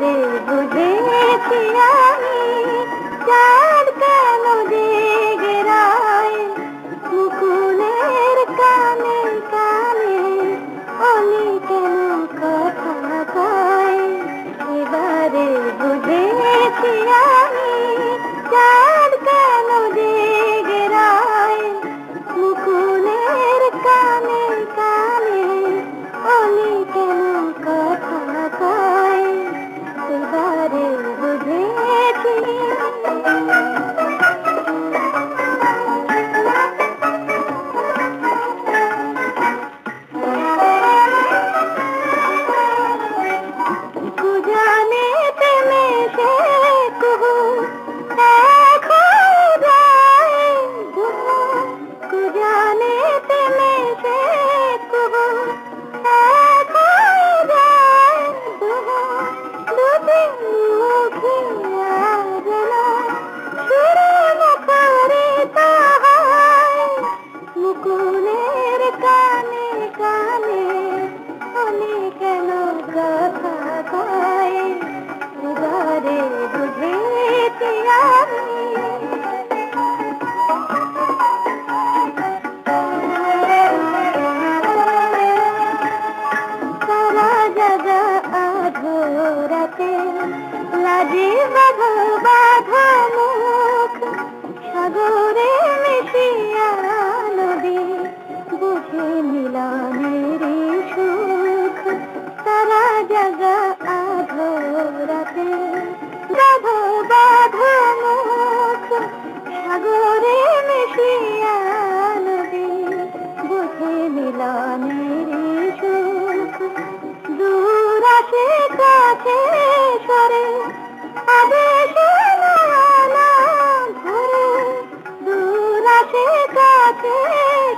রে বুঝেছি আমি চাঁদ কেন জেগে রায়? মুকুলের কানে কানে অলি কেন কথা কয়? এবারে বুঝেছি আমি চাঁদ जी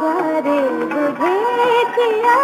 बारे बुझे किया